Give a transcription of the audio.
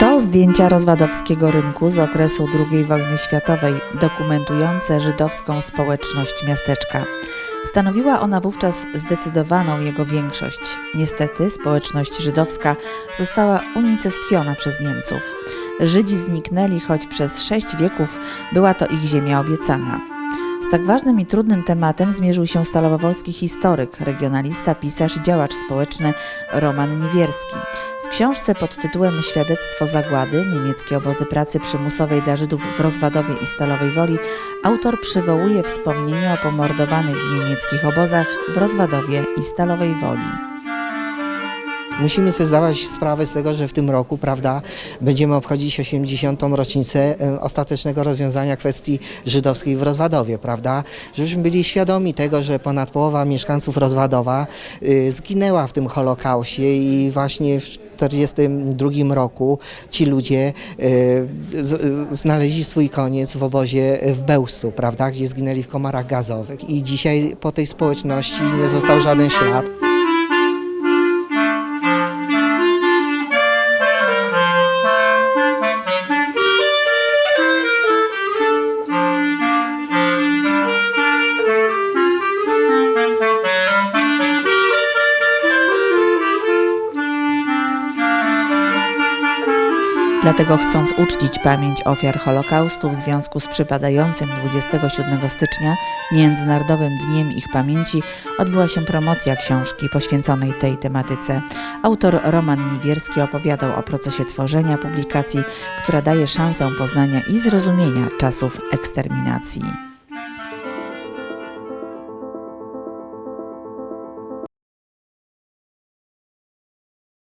To zdjęcia rozwadowskiego rynku z okresu II wojny światowej, dokumentujące żydowską społeczność miasteczka. Stanowiła ona wówczas zdecydowaną jego większość. Niestety społeczność żydowska została unicestwiona przez Niemców. Żydzi zniknęli, choć przez sześć wieków była to ich ziemia obiecana. Z tak ważnym i trudnym tematem zmierzył się stalowowolski historyk, regionalista, pisarz i działacz społeczny Roman Niewierski. W książce pod tytułem Świadectwo zagłady niemieckie obozy pracy przymusowej dla Żydów w Rozwadowie i Stalowej Woli autor przywołuje wspomnienia o pomordowanych w niemieckich obozach w Rozwadowie i Stalowej Woli. Musimy sobie zdawać sprawę z tego, że w tym roku, prawda, będziemy obchodzić 80. rocznicę e, ostatecznego rozwiązania kwestii żydowskiej w Rozwadowie, prawda? Żebyśmy byli świadomi tego, że ponad połowa mieszkańców Rozwadowa y, zginęła w tym Holokauście i właśnie w 1942 roku ci ludzie y, y, znaleźli swój koniec w obozie w Bełżcu, prawda, gdzie zginęli w komarach gazowych. I dzisiaj po tej społeczności nie został żaden ślad. Dlatego chcąc uczcić pamięć ofiar Holokaustu w związku z przypadającym 27 stycznia Międzynarodowym Dniem Ich Pamięci odbyła się promocja książki poświęconej tej tematyce. Autor Roman Niewierski opowiadał o procesie tworzenia publikacji, która daje szansę poznania i zrozumienia czasów eksterminacji.